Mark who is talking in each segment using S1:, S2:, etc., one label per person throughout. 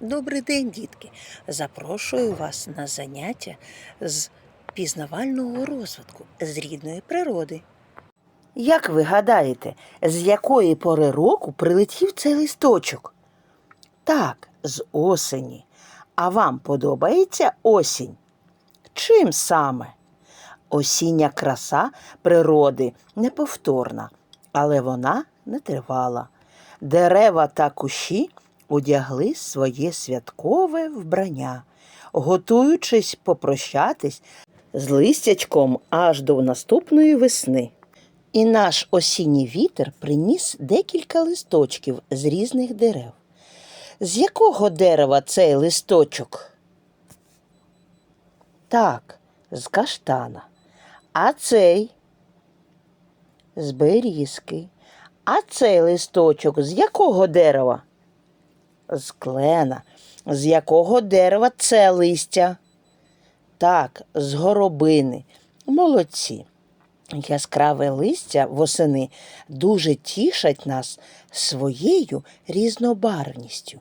S1: Добрий день, дітки! Запрошую вас на заняття з пізнавального розвитку з рідної природи. Як ви гадаєте, з якої пори року прилетів цей листочок? Так, з осені. А вам подобається осінь? Чим саме? Осіння краса природи неповторна, але вона не тривала. Дерева та кущі одягли своє святкове вбрання, готуючись попрощатись з листячком аж до наступної весни. І наш осінній вітер приніс декілька листочків з різних дерев. З якого дерева цей листочок? Так, з каштана. А цей з берізки. А цей листочок з якого дерева? З клена. З якого дерева це листя? Так, з горобини. Молодці. Яскраве листя восени дуже тішать нас своєю різнобарвністю.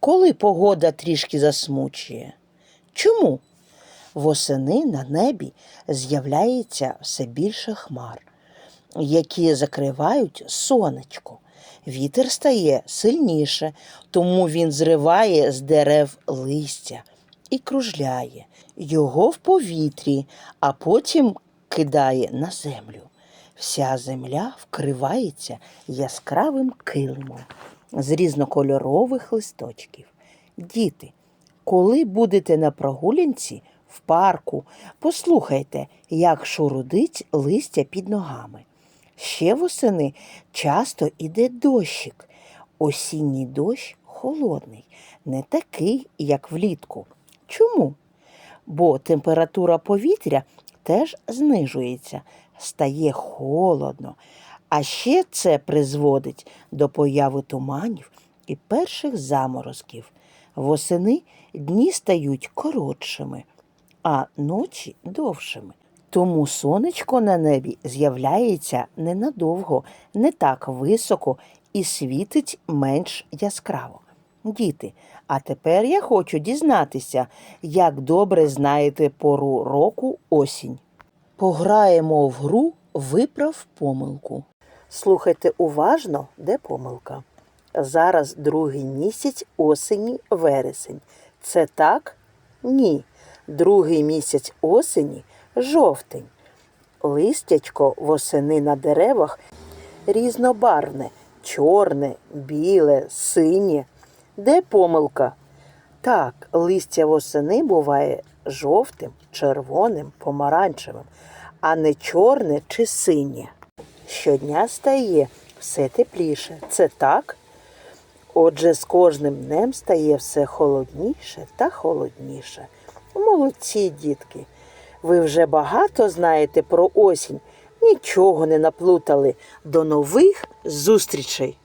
S1: Коли погода трішки засмучує? Чому? Восени на небі з'являється все більше хмар, які закривають сонечко. Вітер стає сильніше, тому він зриває з дерев листя і кружляє його в повітрі, а потім кидає на землю. Вся земля вкривається яскравим килимом з різнокольорових листочків. Діти, коли будете на прогулянці в парку, послухайте, як шурудить листя під ногами. Ще восени часто іде дощик. Осінній дощ холодний, не такий, як влітку. Чому? Бо температура повітря теж знижується, стає холодно. А ще це призводить до появи туманів і перших заморозків. Восени дні стають коротшими, а ночі довшими. Тому сонечко на небі з'являється ненадовго, не так високо і світить менш яскраво. Діти, а тепер я хочу дізнатися, як добре знаєте пору року осінь. Пограємо в гру Виправ помилку. Слухайте уважно, де помилка. Зараз другий місяць осені вересень. Це так? Ні. Другий місяць осені жовтень. Листячко восени на деревах різнобарвне, чорне, біле, синє. Де помилка? Так, листя восени буває жовтим, червоним, помаранчевим, а не чорне чи синє. Щодня стає все тепліше. Це так? Отже, з кожним днем стає все холодніше та холодніше. Молодці, дітки. Ви вже багато знаєте про осінь, нічого не наплутали. До нових зустрічей!